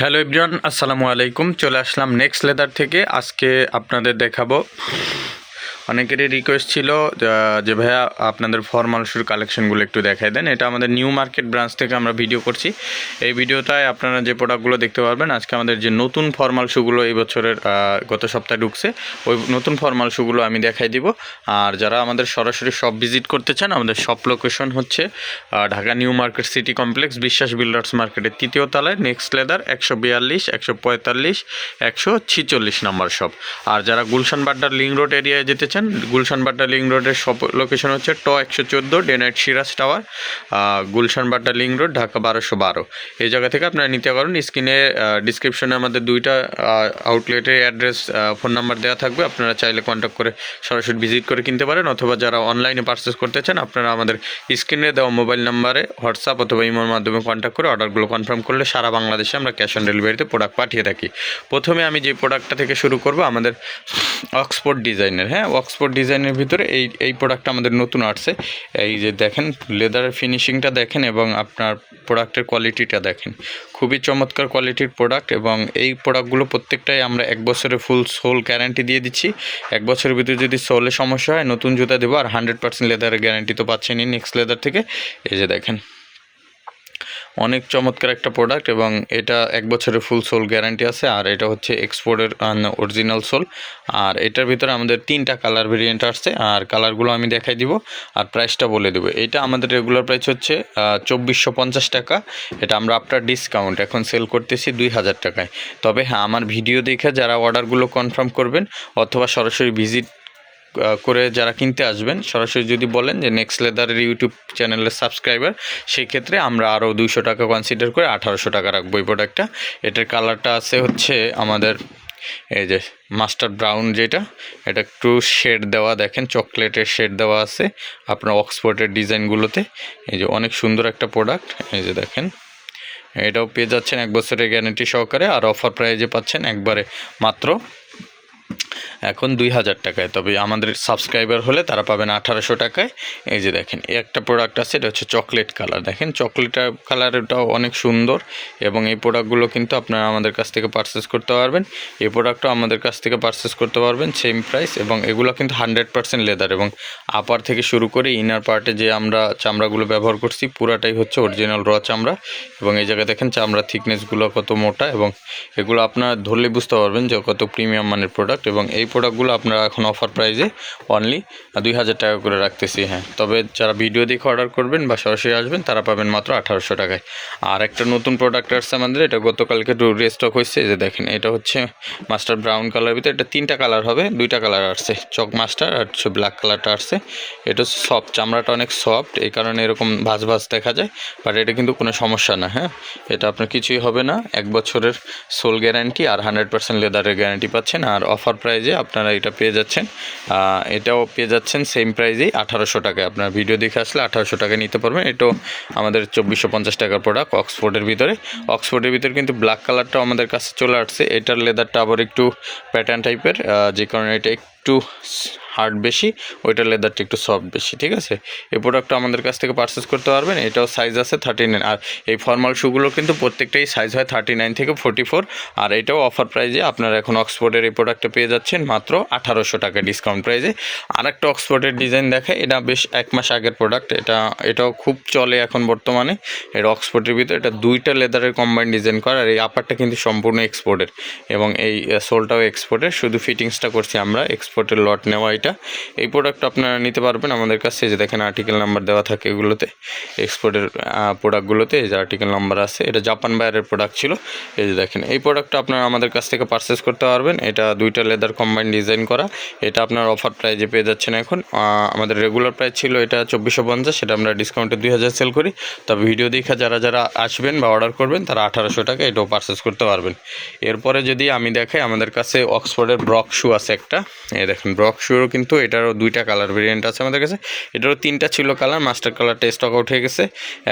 Hello Ibran আসসালামু আলাইকুম। চলে আসলাম নেক্সট লেদার থেকে। আজকে আপনাদের দেখাবো অনেকেরই রিকোয়েস্ট ছিল যে ভাইয়া আপনাদের ফর্মাল শুর কালেকশনগুলো একটু দেখাই দেন। এটা আমাদের নিউ মার্কেট ব্রাঞ্চ থেকে আমরা ভিডিও করছি। এই ভিডিওটায় আপনারা যে প্রোডাক্টগুলো দেখতে পারবেন, আজকে আমাদের যে নতুন ফর্মাল শুগুলো এই বছরের গত সপ্তাহে ঢুকছে, ওই নতুন ফর্মাল শুগুলো আমি দেখাই দিব। আর যারা আমাদের সরাসরি শপ ভিজিট করতে চান, আমাদের শপ লোকেশন হচ্ছে Dhaka new market city complex Biswas builders মার্কেটের তৃতীয় তলায় নেক্সট লেদার একশো বিয়াল্লিশ, একশো পঁয়তাল্লিশ, একশো ছিচল্লিশ নাম্বার শপ আর যারা গুলশান বাড্ডার লিং রোড এরিয়ায় যেতে চান গুলশান বাড্ডা লিং রোডের সব লোকেশন হচ্ছে ট একশো চোদ্দ day night Siraj tower Gulshan Badda link road, Dhaka বারোশো বারো। এই জায়গা থেকে আপনারা নিতে পারেন, স্ক্রিনে ডিসক্রিপশনে আমাদের দুইটা আউটলেটের অ্যাড্রেস ফোন নাম্বার দেওয়া থাকবে। আপনারা চাইলে কন্ট্যাক্ট করে সরাসরি ভিজিট করে কিনতে পারেন, অথবা যারা অনলাইনে পারচেস করতে চান, আপনারা আমাদের স্ক্রিনে দেওয়া মোবাইল নাম্বারে হোয়াটসঅ্যাপ অথবা ইমোর মাধ্যমে কন্ট্যাক্ট করে অর্ডারগুলো কনফার্ম করলে সারা বাংলাদেশে আমরা ক্যাশ অন ডেলিভারিতে প্রোডাক্ট পাঠিয়ে থাকি। প্রথমে আমি যে প্রোডাক্টটা থেকে শুরু করব, আমাদের অক্সফোর্ড ডিজাইনের হ্যাঁ? অক্সফোর্ড ডিজাইনের ভিতরে এই এই প্রোডাক্টটা আমাদের নতুন আসছে। এই যে দেখেন লেদারের ফিনিশিংটা দেখেন এবং আপনার প্রোডাক্টের কোয়ালিটিটা দেখেন। খুবই চমৎকার কোয়ালিটির প্রোডাক্ট এবং এই প্রোডাক্টগুলো প্রত্যেকটাই আমরা এক বছরের ফুল সোল গ্যারান্টি দিয়ে দিচ্ছি। এক বছরের ভিতরে যদি সোলে সমস্যা হয়, নতুন জুতা দেবো আর হান্ড্রেড পার্সেন্ট লেদারের গ্যারান্টি তো পাচ্ছেনই নেক্সট লেদার থেকে। এই যে দেখেন। অনেক চমৎকার একটা প্রোডাক্ট এবং এটা এক বছরের ফুল সোল গ্যারান্টি আছে আর এটা হচ্ছে এক্সপোর্টের অরিজিনাল সোল আর এটার ভিতরে আমাদের তিনটা কালার ভেরিয়েন্ট আসছে আর কালারগুলো আমি দেখাই দিব আর প্রাইসটা বলে দেবো। এটা আমাদের রেগুলার প্রাইস হচ্ছে চব্বিশশো পঞ্চাশ টাকা। এটা আমরা আপনার ডিসকাউন্ট এখন সেল করতেছি দুই হাজার টাকায়। তবে হ্যাঁ আমার ভিডিও দেখে যারা অর্ডারগুলো কনফার্ম করবেন অথবা সরাসরি ভিজিট করে যারা কিনতে আসবেন, সরাসরি যদি বলেন যে নেক্সট লেদারের ইউটিউব চ্যানেলের সাবস্ক্রাইবার সেই ক্ষেত্রে আমরা আরও দুইশো টাকা কনসিডার করে আঠারোশো টাকা রাখব এই প্রোডাক্টটা এটার কালারটা আছে হচ্ছে আমাদের এই যে মাস্টার ব্রাউন যেটা, এটা একটু শেড দেওয়া, দেখেন চকলেটের শেড দেওয়া আছে আপনার অক্সফোর্ডের ডিজাইনগুলোতে এই যে অনেক সুন্দর একটা প্রোডাক্ট এই যে দেখেন। এটাও পেয়ে যাচ্ছেন এক বছরের গ্যারেন্টি সহকারে আর অফার প্রাইজে পাচ্ছেন একবারে মাত্র এখন দুই হাজার টাকায়। তবে আমাদের সাবস্ক্রাইবার হলে তারা পাবেন আঠারোশো টাকায়। এই যে দেখেন একটা প্রোডাক্ট আছে, এটা হচ্ছে চকলেট কালার দেখেন চকলেট কালারটাও অনেক সুন্দর এবং এই প্রোডাক্টগুলো কিন্তু আপনারা আমাদের কাছ থেকে পারচেস করতে পারবেন। এই প্রোডাক্টও আমাদের কাছ থেকে পারচেস করতে পারবেন সেম প্রাইস এবং এগুলো কিন্তু হান্ড্রেড পার্সেন্ট লেদার এবং আপার থেকে শুরু করে ইনার পার্টে যে আমরা চামড়াগুলো ব্যবহার করছি, পুরাটাই হচ্ছে অরিজিনাল র চামড়া এবং এই জায়গায় দেখেন চামড়া থিকনেসগুলো কত মোটা এবং এগুলো আপনারা ধরলে বুঝতে পারবেন যে কত প্রিমিয়াম মানের প্রোডাক্ট এবং এই প্রোডাক্টগুলো আপনারা এখন অফার প্রাইজে অনলি দুই হাজার টাকা করে রাখতেছি হ্যাঁ। তবে যারা ভিডিও দেখে অর্ডার করবেন বা সরাসরি আসবেন, তারা পাবেন মাত্র আঠারোশো টাকায়। আর একটা নতুন প্রোডাক্ট আসছে আমাদের, এটা গতকালকে একটু রেস্টক হয়েছে যে দেখেন, এটা হচ্ছে মাস্টার ব্রাউন কালার ভিতরে, এটা তিনটা কালার হবে, দুইটা কালার আসছে। চক মাস্টার আর হচ্ছে ব্ল্যাক কালারটা আসছে। এটা সফট চামড়াটা অনেক সফট এই কারণে এরকম ভাজ ভাজ দেখা যায় বাট এটা কিন্তু কোনো সমস্যা না হ্যাঁ। এটা আপনার কিছুই হবে না, এক বছরের সোল গ্যারান্টি আর হান্ড্রেড পার্সেন্ট লেদারের গ্যারান্টি পাচ্ছেন, আর অফার প্রাইজে আপনারা এটা পেয়ে যাচ্ছেন। এটাও পেয়ে যাচ্ছেন সেম প্রাইজেই আঠারোশো টাকায়। আপনার ভিডিও দেখে আসলে আঠারোশো টাকায় নিতে পারবেন। এটাও আমাদের চব্বিশশো পঞ্চাশ টাকার প্রোডাক্ট অক্সফোর্ডের ভিতরে। অক্সফোর্ডের ভিতরে কিন্তু ব্ল্যাক কালারটাও আমাদের কাছে চলে আসছে। এটার লেদারটা আবার একটু প্যাটার্ন টাইপের যে কারণে এটা একটু হার্ড বেশি ওইটার লেদারটা একটু সফট বেশি, ঠিক আছে? এই প্রোডাক্টটা আমাদের কাছ থেকে পারচেস করতে পারবেন, এটাও সাইজ আছে থার্টি নাইন আর এই ফর্মাল শুগুলো কিন্তু প্রত্যেকটাই সাইজ হয় থার্টি নাইন থেকে ফোর্টি ফোর আর এটাও অফার প্রাইজে আপনারা এখন অক্সফোর্ডের এই প্রোডাক্টটা পেয়ে যাচ্ছেন মাত্র আঠারোশো টাকা ডিসকাউন্ট প্রাইজে আর একটা অক্সফোর্ডের ডিজাইন দেখায় এটা বেশ এক মাস আগের প্রোডাক্ট এটা, এটাও খুব চলে এখন বর্তমানে। এর অক্সফোর্ডের ভিতরে এটা দুইটা লেদারের কম্বাইন ডিজাইন করা, আর এই আপারটা কিন্তু সম্পূর্ণ এক্সপোর্টের এবং এই সোলটাও এক্সপোর্টের শুধু ফিটিংসটা করছি আমরা এক্সপোর্টের লট নেওয়া এটা। এই প্রোডাক্ট আপনারা নিতে পারবেন। আমাদের কাছে যে দেখেন আর্টিকেল নাম্বার দেওয়া থাকে এগুলোতে এক্সপোর্টের প্রোডাক্টগুলোতে যে আর্টিকেল নাম্বার আছে। এটা জাপান বাইরের প্রোডাক্ট ছিল। এই যে দেখেন, এই প্রোডাক্টটা আপনারা আমাদের কাছ থেকে পারচেস করতে পারবেন। এটা দুইটা লেদার কম্বাইন ডিজাইন করা। এটা আপনার অফার প্রাইজে পেয়ে যাচ্ছেন এখন। আমাদের রেগুলার প্রাইস ছিল এটা চব্বিশশো পঞ্চাশ। সেটা আমরা ডিসকাউন্টে দুই হাজার সেল করি। তবে ভিডিও দেখে যারা যারা আসবেন বা অর্ডার করবেন, তারা আঠারোশো টাকা এটাও পারচেস করতে পারবেন। এরপরে যদি আমি দেখাই, আমাদের কাছে অক্সফোর্ডের ব্রক শু আছে একটা। দেখেন ব্রক শুরও কিন্তু এটারও দুইটা কালার ভেরিয়েন্ট আছে আমাদের কাছে। এটারও তিনটা ছিল কালার মাস্টার কালারটা স্টক হয়ে গেছে।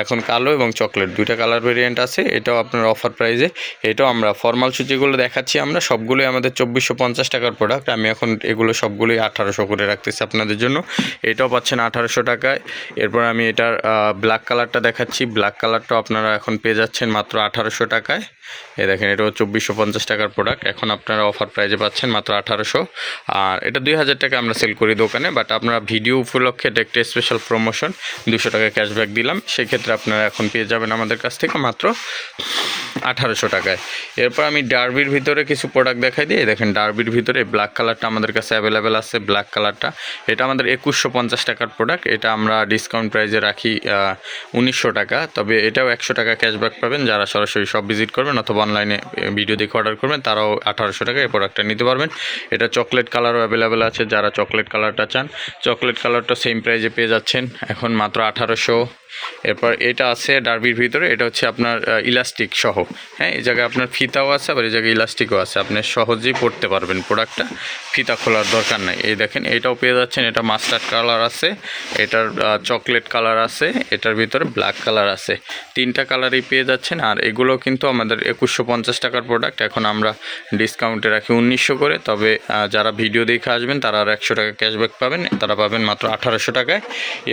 এখন কালো এবং চকলেট দুইটা কালার ভেরিয়েন্ট আছে। এটাও আপনার অফার প্রাইজে এটাও আমরা ফর্মাল শু যেগুলো দেখাচ্ছি আমরা। সবগুলোই আমাদের চব্বিশশো পঞ্চাশ টাকার প্রোডাক্ট আমি এখন এগুলো সবগুলোই আঠারোশো করে রাখতেছি আপনাদের জন্য। এটাও পাচ্ছেন আঠারোশো টাকায়। এরপর আমি এটার ব্ল্যাক কালারটা দেখাচ্ছি। ব্ল্যাক কালারটাও আপনারা এখন পেয়ে যাচ্ছেন মাত্র আঠারোশো টাকায়। এ দেখেন, এটাও চব্বিশশো পঞ্চাশ টাকার প্রোডাক্ট এখন আপনারা অফার প্রাইজে পাচ্ছেন মাত্র আঠারোশো। আর এটা দুই হাজার টাকা আমরা সেল করি দোকানে বাট আপনারা ভিডিও উপলক্ষে এটা একটা স্পেশাল প্রমোশন দুশো টাকা ক্যাশব্যাক দিলাম। সেক্ষেত্রে আপনারা এখন পেয়ে যাবেন আমাদের কাছ থেকে মাত্র আঠারোশো টাকায়। এরপর আমি ডার্বির ভিতরে কিছু প্রোডাক্ট দেখাই দিই। দেখেন ডার্বির ভিতরে ব্ল্যাক কালারটা আমাদের কাছে অ্যাভেলেবেল আছে ব্ল্যাক কালারটা এটা আমাদের একুশশো পঞ্চাশ টাকার প্রোডাক্ট এটা আমরা ডিসকাউন্ট প্রাইজে রাখি উনিশশো টাকা। তবে এটাও একশো টাকা ক্যাশব্যাক পাবেন। যারা সরাসরি সব ভিজিট করবেন অথবা অনলাইনে ভিডিও দেখে অর্ডার করবেন, তারাও আঠারোশো টাকা এই প্রোডাক্টটা নিতে পারবেন। এটা চকলেট কালারও অ্যাভেলেবেল আছে যারা চকলেট কালারটা চান। চকলেট কালারটা সেম প্রাইজে পেয়ে যাচ্ছেন। এখন মাত্র আঠারোশো এরপর এটা আছে ডার্বির ভিতরে, এটা হচ্ছে আপনার ইলাস্টিক সহ। হ্যাঁ এই জায়গায় আপনার ফিতাও আছে, আবার এই জায়গায় ইলাস্টিকও আছে। আপনি সহজেই পড়তে পারবেন প্রোডাক্টটা। ফিতা খোলার দরকার নাই। এই দেখেন, এটাও পেয়ে যাচ্ছেন। এটা মাস্টার্ড কালার আছে। এটার চকলেট কালার আছে। এটার ভিতরে ব্ল্যাক কালার আছে। তিনটা কালারই পেয়ে যাচ্ছেন। আর এগুলো কিন্তু আমাদের একুশশো পঞ্চাশ টাকার প্রোডাক্ট। এখন আমরা ডিসকাউন্টে রাখি উনিশশো করে। তবে যারা ভিডিও দেখে আসবেন, তারা আর একশো টাকা ক্যাশব্যাক পাবেন। তারা পাবেন মাত্র আঠারোশো টাকায়।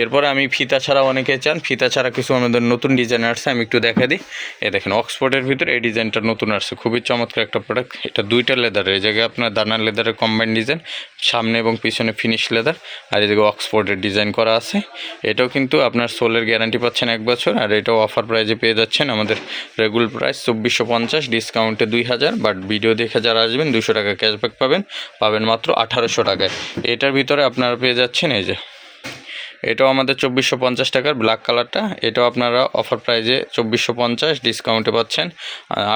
এরপরে আমি ফিতা ছাড়া অনেকে চান। ফিতা ছাড়া কিছু আমাদের নতুন ডিজাইন আসছে, আমি একটু দেখা দিই। এ দেখেন অক্সফোর্ডের ভিতরে এই ডিজাইনটা নতুন আসছে, খুবই চমৎকার একটা প্রোডাক্ট এটা দুইটা লেদারের এই জায়গায় আপনার দানার লেদারের কম্বাইন ডিজাইন সামনে এবং পিছনে ফিনিশ লেদার আর এই জায়গায় অক্সফোর্ডের ডিজাইন করা আছে। এটাও কিন্তু আপনার সোলের গ্যারান্টি পাচ্ছেন এক বছর, আর এটাও অফার প্রাইজে পেয়ে যাচ্ছেন আমাদের রেগুলার প্রাইস চব্বিশশো পঞ্চাশ ডিসকাউন্টে দুই হাজার বাট ভিডিও দেখে যারা আসবেন দুশো টাকা ক্যাশব্যাক পাবেন পাবেন মাত্র আঠারোশো টাকায়। এটার ভিতরে আপনারা পেয়ে যাচ্ছেন এই যে এটাও আমাদের চব্বিশশো পঞ্চাশ টাকার ব্ল্যাক কালারটা এটাও আপনারা অফার প্রাইজে চব্বিশশো পঞ্চাশ ডিসকাউন্টে পাচ্ছেন।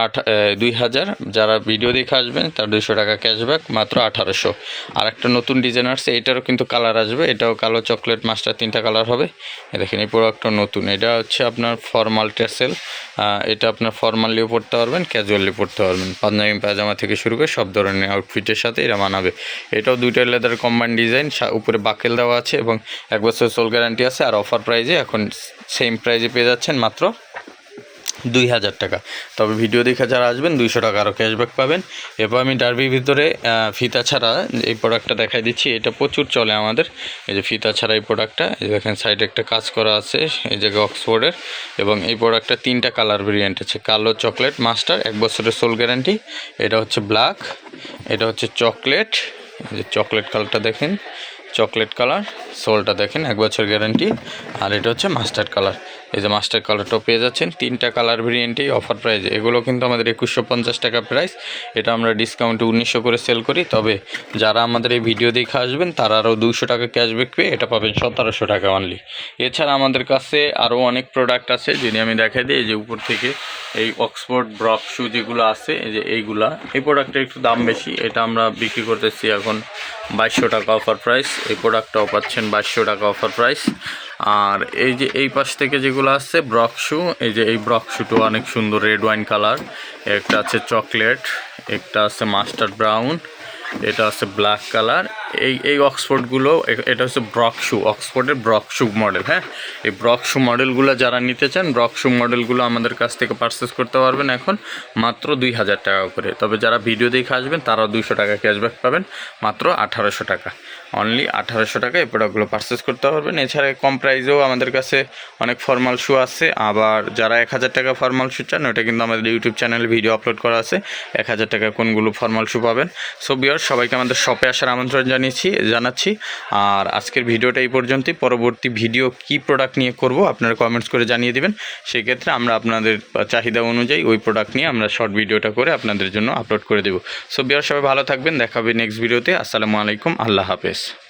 আট দুই হাজার। যারা ভিডিও দেখে আসবেন, তার দুশো টাকা ক্যাশব্যাক মাত্র আঠারোশো। আর একটা নতুন ডিজাইন আসছে, এটারও কিন্তু কালার আসবে। এটাও কালো চকলেট মাস্টার তিনটা কালার হবে। দেখেন, এই প্রোডাক্টটা নতুন। এটা হচ্ছে আপনার ফর্মাল টেসেল এটা আপনার ফর্মালিও পড়তে পারবেন ক্যাজুয়ালি পড়তে পারবেন। পাঞ্জাবি পায়জামা থেকে শুরু করে সব ধরনের আউটফিটের সাথে এরা মানাবে। এটাও দুইটা লেদার কম্বাইন ডিজাইন উপরে বাকেল দেওয়া আছে এবং এক বছর সোল গ্যারান্টি আছে আর অফার প্রাইজে এখন সেম প্রাইজে পেয়ে যাচ্ছেন মাত্র দুই হাজার টাকা। তবে ভিডিও দেখে যারা আসবেন, দুইশো টাকা আরও ক্যাশব্যাক পাবেন। এরপর আমি ডার্বির ভিতরে ফিতা ছাড়া এই প্রোডাক্টটা দেখাই দিচ্ছি। এটা প্রচুর চলে আমাদের। এই যে ফিতা ছাড়া এই প্রোডাক্টটা এই দেখেন সাইডে একটা কাজ করা আছে, এই জায়গায় অক্সফোর্ডের এবং এই প্রোডাক্টটা তিনটা কালার ভেরিয়েন্ট আছে, কালো চকলেট মাস্টার এক বছরের সোল গ্যারান্টি এটা হচ্ছে ব্ল্যাক এটা হচ্ছে চকলেট এই যে চকলেট কালারটা দেখেন। চকলেট কালার সোলটা দেখেন এক বছর গ্যারান্টি আর এটা হচ্ছে মাস্টার্ড কালার। এই যে মাস্টার কালারটাও পেয়ে যাচ্ছেন। তিনটা কালার ভেরিয়েন্টেই অফার প্রাইস এগুলো কিন্তু আমাদের একুশশো পঞ্চাশ টাকা প্রাইস এটা আমরা ডিসকাউন্টে উনিশশো করে সেল করি। তবে যারা আমাদের এই ভিডিও দেখে আসবেন, তারা আরও দুশো টাকা ক্যাশব্যাক পেয়ে এটা পাবেন সতেরোশো টাকা অনলি এছাড়া আমাদের কাছে আরও অনেক প্রোডাক্ট আছে যিনি আমি দেখাই দিই যে উপর থেকে এই অক্সফোর্ড ব্রক শু যেগুলো আছে, এই যে এইগুলা। এই প্রোডাক্টের একটু দাম বেশি। এটা আমরা বিক্রি করতেছি এখন বাইশশো টাকা অফার প্রাইস এই প্রোডাক্টটাও পাচ্ছেন বাইশশো টাকা অফার প্রাইস আর এই যে এই পাশ থেকে যেগুলো আসছে ব্রক শু, এই যে এই ব্রক শুটো অনেক সুন্দর রেড ওয়াইন কালার। একটা আছে চকলেট, একটা আছে মাস্টার্ড ব্রাউন এটা আছে ব্ল্যাক কালার এই এই অক্সফোর্ডগুলো, এটা হচ্ছে ব্রক শু অক্সফোর্ডের ব্রক শু মডেল হ্যাঁ? এই ব্রক শু মডেলগুলো যারা নিতে চান ব্রক শু মডেলগুলো আমাদের কাছ থেকে পারচেস করতে পারবেন এখন মাত্র দুই হাজার টাকা করে। তবে যারা ভিডিও দেখে আসবেন তারা দুইশো টাকা ক্যাশব্যাক পাবেন, মাত্র আঠারোশো টাকা। অনলি আঠারোশো টাকা এই প্রোডাক্টগুলো পারচেস করতে পারবেন। এছাড়া কম প্রাইসেও আমাদের কাছে অনেক ফর্মাল শু আছে। আবার যারা এক হাজার টাকা ফর্মাল শু চান, ওটা কিন্তু আমাদের ইউটিউব চ্যানেলে ভিডিও আপলোড করা আছে। এক হাজার টাকা কোনগুলো ফর্মাল শু পাবেন। সো বিয়ার সবাইকে আমাদের শপে আসার আমন্ত্রণ জানিয়েছি, জানাচ্ছি। আর আজকের ভিডিওটা এই পর্যন্তই। পরবর্তী ভিডিও কি প্রোডাক্ট নিয়ে করব, আপনারা কমেন্টস করে জানিয়ে দেবেন। সেক্ষেত্রে আমরা আপনাদের চাহিদা অনুযায়ী ওই প্রোডাক্ট নিয়ে আমরা শর্ট ভিডিওটা করে আপনাদের জন্য আপলোড করে দেবো। সো বিয়ার সবাই ভালো থাকবেন। দেখা হবে নেক্সট ভিডিওতে। আসসালামু আলাইকুম। আল্লাহ হাফেজ।